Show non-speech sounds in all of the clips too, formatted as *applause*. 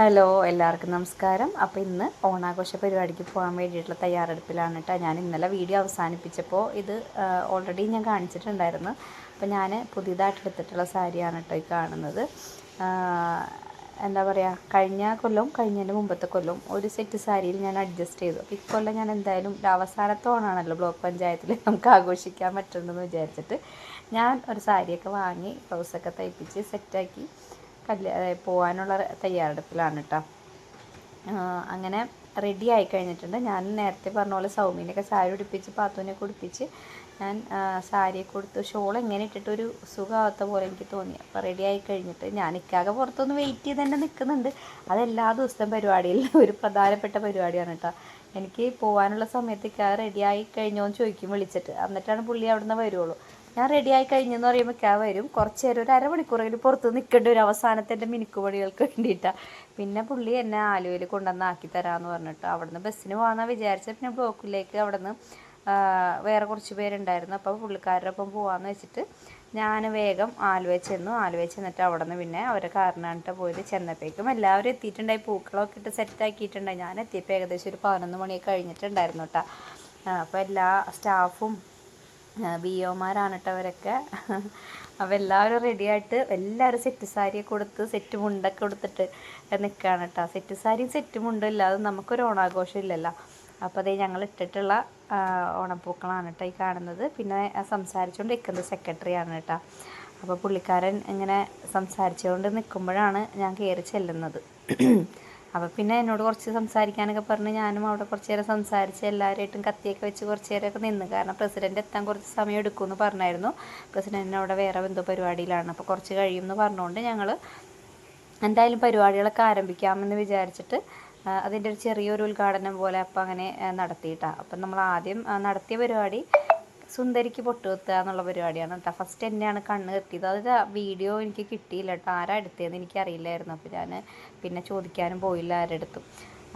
Hello എല്ലാവർക്കും നമസ്കാരം. അപ്പോൾ ഇന്ന് ഓണാഘോഷ പരിപാടിക്ക് പോകാൻ വേണ്ടിയിട്ടുള്ള തയ്യാറെടുപ്പിലാണ് കേട്ടോ. ഞാൻ ഇന്നലെ വീഡിയോ അവസാനിപ്പിച്ചപ്പോൾ ഇത് ഓൾറെഡി ഞാൻ കാണിച്ചിട്ടുണ്ടായിരുന്നു. അപ്പോൾ ഞാൻ പുതിയതായിട്ട് എടുത്തിട്ടുള്ള സാരിയാണ് കേട്ടോ ഈ കാണുന്നത്. എന്താ പറയുക കഴിഞ്ഞ കൊല്ലം കഴിഞ്ഞതിന്റെ മുമ്പത്തെ കൊല്ലം ഒരു സെറ്റ് സാരിയിൽ ഞാൻ അഡ്ജസ്റ്റ് ചെയ്തു. അപ്പോൾ ഇക്കൊല്ലം ഞാൻ എന്തായാലും ഒരു അവസാനത്തെ ഓണാണല്ലോ ബ്ലോക്ക് പഞ്ചായത്തിൽ നമുക്ക് ആഘോഷിക്കാൻ പറ്റുമെന്ന് വിചാരിച്ചിട്ട് ഞാൻ ഒരു സാരിയൊക്കെ വാങ്ങി ബ്ലൗസൊക്കെ തയ്പ്പിച്ച് സെറ്റാക്കി കല്യാ പോകാനുള്ള തയ്യാറെടുപ്പിലാണ് കേട്ടോ അങ്ങനെ റെഡി ആയി കഴിഞ്ഞിട്ടുണ്ട്. ഞാൻ നേരത്തെ പറഞ്ഞ പോലെ സൗമ്യനെയൊക്കെ സാരി ഉടുപ്പിച്ച് പാത്തുവിനെ കുടിപ്പിച്ച് ഞാൻ സാരി കൊടുത്തു ഷോൾ എങ്ങനെ ഇട്ടിട്ട് ഒരു സുഖമാവാത്ത പോലെ എനിക്ക് തോന്നി. അപ്പോൾ റെഡി ആയി കഴിഞ്ഞിട്ട് ഞാൻ ഇക്കാകെ പുറത്തൊന്ന് വെയിറ്റ് ചെയ്ത് തന്നെ നിൽക്കുന്നുണ്ട് അതെല്ലാ ദിവസത്തെ പരിപാടിയിൽ *laughs* ഒരു പ്രധാനപ്പെട്ട പരിപാടിയാണ് കേട്ടോ എനിക്ക് പോകാനുള്ള സമയത്ത് ഇക്കാ റെഡി ആയി കഴിഞ്ഞോ എന്ന് ചോദിക്കും വിളിച്ചിട്ട്. എന്നിട്ടാണ് പുള്ളി അവിടുന്ന് വരുള്ളൂ. ഞാൻ റെഡി ആയി കഴിഞ്ഞെന്ന് പറയുമ്പോൾ ക്യാ വരും. കുറച്ച് നേരം ഒരു അരമണിക്കൂറെങ്കിലും പുറത്ത് നിൽക്കേണ്ട ഒരു അവസാനത്തെ എന്റെ മിനുക്കുപടികൾക്ക് വേണ്ടിയിട്ടാണ് പിന്നെ പുള്ളി എന്നെ ആലുവയിൽ കൊണ്ടുവന്ന് ആക്കി തരാമെന്ന് പറഞ്ഞിട്ട് അവിടുന്ന് ബസ്സിന് പോകാമെന്നാണ് വിചാരിച്ചത്. പിന്നെ ബ്ലോക്കിലേക്ക് അവിടുന്ന് വേറെ കുറച്ച് പേരുണ്ടായിരുന്നു. അപ്പോൾ പുള്ളിക്കാരുടെ ഒപ്പം പോകാമെന്ന് വെച്ചിട്ട് ഞാൻ വേഗം ആലുവ ചെന്നു. ആലുവ ചെന്നിട്ട് അവിടെ നിന്ന് പിന്നെ അവരെ കാറിനാണിട്ട് പോയത്. ചെന്നപ്പോഴേക്കും എല്ലാവരും എത്തിയിട്ടുണ്ടായി. പൂക്കളൊക്കെ ഇട്ട് സെറ്റാക്കിയിട്ടുണ്ടായി ഞാൻ എത്തിയപ്പോൾ ഏകദേശം ഒരു പതിനൊന്ന് മണിയൊക്കെ കഴിഞ്ഞിട്ടുണ്ടായിരുന്നു കേട്ടോ അപ്പോൾ എല്ലാ സ്റ്റാഫും ബി ഒമാരാണ് കേട്ടോ അവരൊക്കെ അപ്പോൾ എല്ലാവരും റെഡിയായിട്ട് എല്ലാവരും സെറ്റ് സാരിയൊക്കെ കൊടുത്ത് സെറ്റ് മുണ്ടൊക്കെ കൊടുത്തിട്ട് നിൽക്കുകയാണ് കേട്ടോ സെറ്റ് സാരിയും സെറ്റ് മുണ്ടും ഇല്ലാതെ നമുക്കൊരു ഓണാഘോഷം ഇല്ലല്ലോ. അപ്പോൾ അതേ ഞങ്ങൾ ഇട്ടിട്ടുള്ള ഓണപ്പൂക്കളാണ് കേട്ടോ ഈ കാണുന്നത്. പിന്നെ സംസാരിച്ചുകൊണ്ട് നിൽക്കുന്നത് സെക്രട്ടറിയാണ് കേട്ടോ അപ്പോൾ പുള്ളിക്കാരൻ ഇങ്ങനെ സംസാരിച്ചുകൊണ്ട് നിൽക്കുമ്പോഴാണ് ഞാൻ കയറി ചെല്ലുന്നത്. അപ്പോൾ പിന്നെ എന്നോട് കുറച്ച് സംസാരിക്കാനൊക്കെ പറഞ്ഞ് ഞാനും അവിടെ കുറച്ച് നേരം സംസാരിച്ച് എല്ലാവരുമായിട്ടും കത്തിയൊക്കെ വെച്ച് കുറച്ച് നേരമൊക്കെ നിന്ന്. കാരണം പ്രസിഡന്റ് എത്താൻ കുറച്ച് സമയം എടുക്കുമെന്ന് പറഞ്ഞായിരുന്നു. പ്രസിഡന്റിന് അവിടെ വേറെ എന്തോ പരിപാടിയിലാണ്. അപ്പോൾ കുറച്ച് കഴിയുമെന്ന് പറഞ്ഞുകൊണ്ട് ഞങ്ങൾ എന്തായാലും പരിപാടികളൊക്കെ ആരംഭിക്കാമെന്ന് വിചാരിച്ചിട്ട് അതിന്റെ ഒരു ചെറിയൊരു ഉദ്ഘാടനം പോലെ അപ്പം അങ്ങനെ നടത്തിയിട്ടാണ് അപ്പം നമ്മൾ ആദ്യം നടത്തിയ പരിപാടി സുന്ദരിക്ക് പൊട്ടുകുത്തുക എന്നുള്ള പരിപാടിയാണ് കേട്ടോ. ഫസ്റ്റ് എന്നെയാണ് കണ്ണ് കെട്ടിയത്. അത് വീഡിയോ എനിക്ക് കിട്ടിയില്ല കേട്ടോ. ആരാ എടുത്തതെന്ന് എനിക്കറിയില്ലായിരുന്നു. അപ്പോൾ ഞാൻ പിന്നെ ചോദിക്കാനും പോയില്ല ആരുടെ അടുത്തും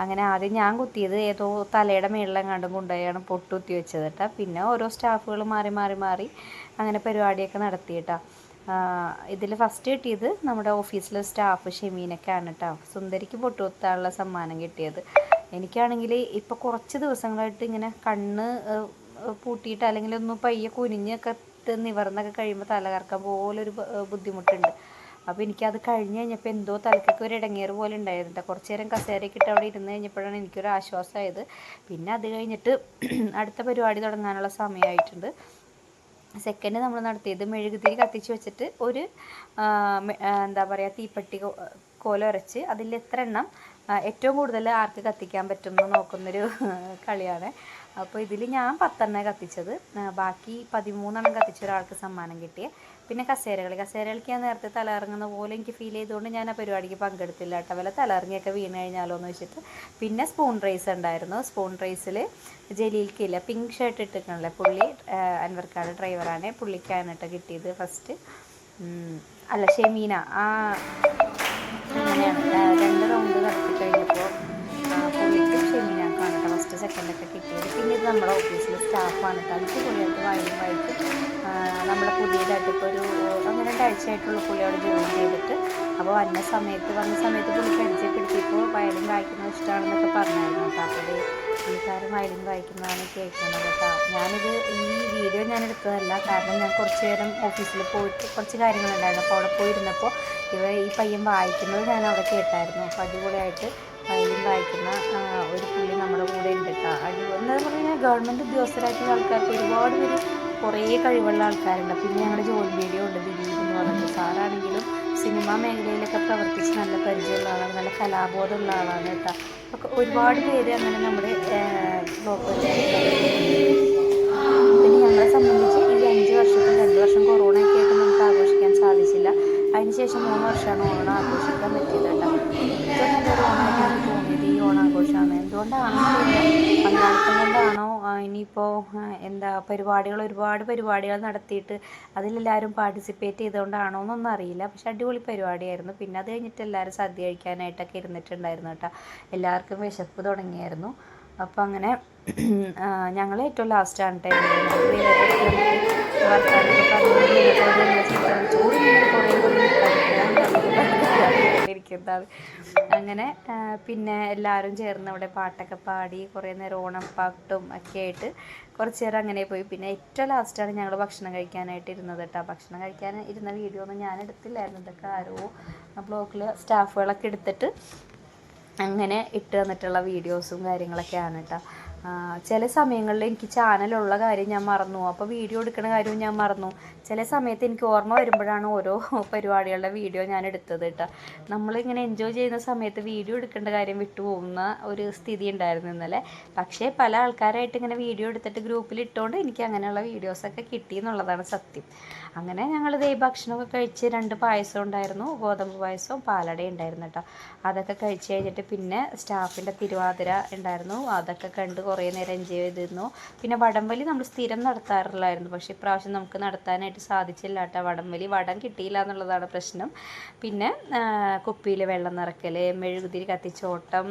അങ്ങനെ ആദ്യം ഞാൻ കുത്തിയത് ഏതോ തലയുടെ കണ്ടും കൊണ്ടുപോയാണ് പൊട്ട് കുത്തി വെച്ചത് കേട്ടോ. പിന്നെ ഓരോ സ്റ്റാഫുകൾ മാറി മാറി മാറി അങ്ങനെ പരിപാടിയൊക്കെ നടത്തി കേട്ടോ. ഇതിൽ ഫസ്റ്റ് കിട്ടിയത് നമ്മുടെ ഓഫീസിലെ സ്റ്റാഫ് ഷെമീനൊക്കെയാണ് കേട്ടോ. സുന്ദരിക്ക് പൊട്ടുകുത്താനുള്ള സമ്മാനം കിട്ടിയത്. എനിക്കാണെങ്കിൽ ഇപ്പോൾ കുറച്ച് ദിവസങ്ങളായിട്ട് ഇങ്ങനെ കണ്ണ് പൂട്ടിയിട്ട് അല്ലെങ്കിൽ ഒന്ന് പയ്യെ കുനിഞ്ഞൊക്കെ നിവർന്നൊക്കെ കഴിയുമ്പോൾ തലകറക്കം പോലൊരു ഒരു ബുദ്ധിമുട്ടുണ്ട്. അപ്പോൾ എനിക്കത് കഴിഞ്ഞ് കഴിഞ്ഞപ്പോൾ എന്തോ തലക്കൊക്കെ ഒരു ഇടങ്ങേറ് പോലെ ഉണ്ടായിരുന്നു. കുറച്ച് നേരം കസേരയൊക്കെ ഇട്ട് അവിടെ ഇരുന്ന് കഴിഞ്ഞപ്പോഴാണ് എനിക്കൊരു ആശ്വാസമായത് പിന്നെ അത് കഴിഞ്ഞിട്ട് *clears throat* അടുത്ത പരിപാടി തുടങ്ങാനുള്ള സമയമായിട്ടുണ്ട് സെക്കൻഡ് നമ്മൾ നടത്തിയത് മെഴുകുതിരി കത്തിച്ച് വെച്ചിട്ട് ഒരു എന്താ പറയുക തീപ്പെട്ടി കോല ഉരച്ച് അതിൽ എത്ര എണ്ണം ഏറ്റവും കൂടുതൽ ആർക്ക് കത്തിക്കാൻ പറ്റുമെന്ന് നോക്കുന്നൊരു *laughs* കളിയാണ്. അപ്പോൾ ഇതിൽ ഞാൻ പത്തെണ്ണ കത്തിച്ചത്. ബാക്കി പതിമൂന്നെണ്ണം കത്തിച്ച ഒരാൾക്ക് സമ്മാനം കിട്ടിയ. പിന്നെ കസേരകളി. കസേരകളിക്ക് ഞാൻ നേരത്തെ തലയിറങ്ങുന്ന പോലെ എനിക്ക് ഫീൽ ചെയ്തുകൊണ്ട് ഞാൻ ആ പരിപാടിക്ക് പങ്കെടുത്തില്ല കേട്ടോ. വല്ല തലയിറങ്ങിയൊക്കെ വീണ് കഴിഞ്ഞാലോ എന്ന് വെച്ചിട്ട്. പിന്നെ സ്പൂൺ റൈസ് ഉണ്ടായിരുന്നു. സ്പൂൺ റൈസിൽ ജലീൽക്കില്ല. പിങ്ക് ഷർട്ട് ഇട്ടിട്ടുണ്ടല്ലേ? പുള്ളി അൻവർക്കാട് ഡ്രൈവറാണ് പുള്ളിക്കാണ് കേട്ടോ കിട്ടിയത് ഫസ്റ്റ് അല്ല ഷെമീന. ആ രണ്ട് റൗണ്ട് നടത്തി കഴിഞ്ഞപ്പോൾ വായിക്കും വായിക്കും നമ്മുടെ പുതിയതായിട്ട് ഇപ്പോൾ ഒരു ഒന്ന് രണ്ടാഴ്ചയായിട്ടുള്ള പുള്ളിയോട് ജോയിൻ ചെയ്തിട്ട് അപ്പോൾ വന്ന സമയത്ത് വന്ന സമയത്ത് പുള്ളി പരിചയപ്പെടുത്തിയപ്പോൾ വയലിൻ വായിക്കുന്നത് ഇഷ്ടമാണെന്നൊക്കെ പറഞ്ഞായിരുന്നു കേട്ടോ. അപ്പോൾ പുള്ളിക്കാരൻ വയലിൻ വായിക്കുന്നതാണ് കേൾക്കുന്നത് കേട്ടോ. ഞാനിത് ഈ വീഡിയോ ഞാൻ എടുത്തതല്ല കാരണം ഞാൻ കുറച്ച് നേരം ഓഫീസിൽ പോയിട്ട് കുറച്ച് കാര്യങ്ങളുണ്ടായിരുന്നു. അപ്പോൾ അവിടെ പോയിരുന്നപ്പോൾ ഇവ ഈ പയ്യൻ വായിക്കുന്നത് ഞാൻ അവിടെ കേട്ടായിരുന്നു. അപ്പോൾ അടിപൊളിയായിട്ട് ആ, ഒരു പുള്ളി നമ്മുടെ കൂടെ ഉണ്ട് കേട്ടോ അടിപൊളി എന്താ പറഞ്ഞാൽ ഗവൺമെന്റ് ഉദ്യോഗസ്ഥരായിട്ടുള്ള ആൾക്കാർക്ക് ഒരുപാട് പേര് കുറേ കഴിവുള്ള ആൾക്കാരുണ്ട്. പിന്നെ ഞങ്ങളുടെ ജോലി വീഡിയോ ഉണ്ട് ദിലീപ് എന്ന് പറയുന്നത് സാറാണെങ്കിലും സിനിമാ മേഖലയിലൊക്കെ പ്രവർത്തിച്ച് നല്ല പരിചയമുള്ള ആളാണ് നല്ല കലാബോധമുള്ള ആളാണ് കേട്ടോ ഒക്കെ ഒരുപാട് പേര് അങ്ങനെ നമ്മുടെ പിന്നെ ഞങ്ങളെ സംബന്ധിച്ച് ഈ അഞ്ച് വർഷത്തിൽ രണ്ട് വർഷം കൊറോണ ഒക്കെ ആയിട്ട് നമുക്ക് ആഘോഷിക്കാൻ സാധിച്ചില്ല. അതിനുശേഷം മൂന്ന് വർഷമാണ് ഓണം ആഘോഷിക്കാൻ പറ്റിയത് കേട്ടോ എന്തുകൊണ്ടാണോ പങ്കാളിത്തം കൊണ്ടാണോ ഇനിയിപ്പോൾ എന്താ പരിപാടികൾ ഒരുപാട് പരിപാടികൾ നടത്തിയിട്ട് അതിലെല്ലാവരും പാർട്ടിസിപ്പേറ്റ് ചെയ്തുകൊണ്ടാണോ എന്നൊന്നും അറിയില്ല. പക്ഷെ അടിപൊളി പരിപാടിയായിരുന്നു. പിന്നെ അത് കഴിഞ്ഞിട്ട് എല്ലാവരും സദ്യ കഴിക്കാനായിട്ടൊക്കെ ഇരുന്നിട്ടുണ്ടായിരുന്നു കേട്ടോ. എല്ലാവർക്കും വിശപ്പ് തുടങ്ങിയായിരുന്നു. അപ്പോൾ അങ്ങനെ ഞങ്ങൾ ഏറ്റവും ലാസ്റ്റാണ് ടൈം കഴിക്കുന്നതാണ് അങ്ങനെ പിന്നെ എല്ലാവരും ചേർന്ന് അവിടെ പാട്ടൊക്കെ പാടി കുറേ നേരം ഓണപ്പാട്ടും ഒക്കെ ആയിട്ട് കുറച്ച് നേരം അങ്ങനെ പോയി. പിന്നെ ഏറ്റവും ലാസ്റ്റാണ് ഞങ്ങൾ ഭക്ഷണം കഴിക്കാനായിട്ട് ഇരുന്നത് കേട്ടോ. ഭക്ഷണം കഴിക്കാൻ ഇരുന്ന വീഡിയോ ഒന്നും ഞാൻ എടുത്തില്ലായിരുന്നു. ഇതൊക്കെ ആരോ ബ്ലോക്കിൽ സ്റ്റാഫുകളൊക്കെ എടുത്തിട്ട് അങ്ങനെ ഇട്ട് തന്നിട്ടുള്ള വീഡിയോസും കാര്യങ്ങളൊക്കെയാണ് കേട്ടോ. ചില സമയങ്ങളിൽ എനിക്ക് ചാനലുള്ള കാര്യം ഞാൻ മറന്നു. അപ്പോൾ വീഡിയോ എടുക്കുന്ന കാര്യവും ഞാൻ മറന്നു. ചില സമയത്ത് എനിക്ക് ഓർമ്മ വരുമ്പോഴാണ് ഓരോ *laughs* പരിപാടികളുടെ വീഡിയോ ഞാൻ എടുത്തത് കേട്ടോ. നമ്മളിങ്ങനെ എൻജോയ് ചെയ്യുന്ന സമയത്ത് വീഡിയോ എടുക്കേണ്ട കാര്യം വിട്ടുപോകുന്ന ഒരു സ്ഥിതി ഉണ്ടായിരുന്നു ഇന്നലെ. പക്ഷേ പല ആൾക്കാരായിട്ട് ഇങ്ങനെ വീഡിയോ എടുത്തിട്ട് ഗ്രൂപ്പിൽ ഇട്ടുകൊണ്ട് എനിക്ക് അങ്ങനെയുള്ള വീഡിയോസൊക്കെ കിട്ടി എന്നുള്ളതാണ് സത്യം. അങ്ങനെ ഞങ്ങൾ ദൈവ ഭക്ഷണമൊക്കെ കഴിച്ച് രണ്ട് പായസം ഉണ്ടായിരുന്നു. ഗോതമ്പ് പായസവും പാലടയും ഉണ്ടായിരുന്നു കേട്ടോ. അതൊക്കെ കഴിച്ച് കഴിഞ്ഞിട്ട് പിന്നെ സ്റ്റാഫിന്റെ തിരുവാതിര ഉണ്ടായിരുന്നു. അതൊക്കെ കണ്ട് കുറേ നേരം എൻജോയ് ചെയ്തിരുന്നു. പിന്നെ വടംവലി നമ്മൾ സ്ഥിരം നടത്താറില്ലായിരുന്നു. പക്ഷേ ഇപ്രാവശ്യം നമുക്ക് നടത്താനായിട്ട് സാധിച്ചില്ല കേട്ടോ. വടംവലി വടം കിട്ടിയില്ല എന്നുള്ളതാണ് പ്രശ്നം. പിന്നെ കുപ്പിയിൽ വെള്ളം നിറയ്ക്കൽ മെഴുകുതിരി കത്തിച്ചോട്ടം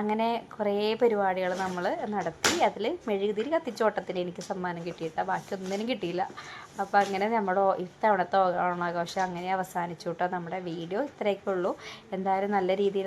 അങ്ങനെ കുറേ പരിപാടികൾ നമ്മൾ നടത്തി. അതിൽ മെഴുകുതിരി കത്തിച്ചോട്ടത്തിന് എനിക്ക് സമ്മാനം കിട്ടിയിട്ടാ. ബാക്കി ഒന്നിനും കിട്ടിയില്ല. അപ്പോൾ അങ്ങനെ നമ്മുടെ ഇത്തവണത്തെ ഓണാഘോഷം അങ്ങനെ അവസാനിച്ചു കേട്ടോ നമ്മുടെ വീഡിയോ. ഇത്രയൊക്കെ ഉള്ളൂ. എന്തായാലും നല്ല രീതിയിൽ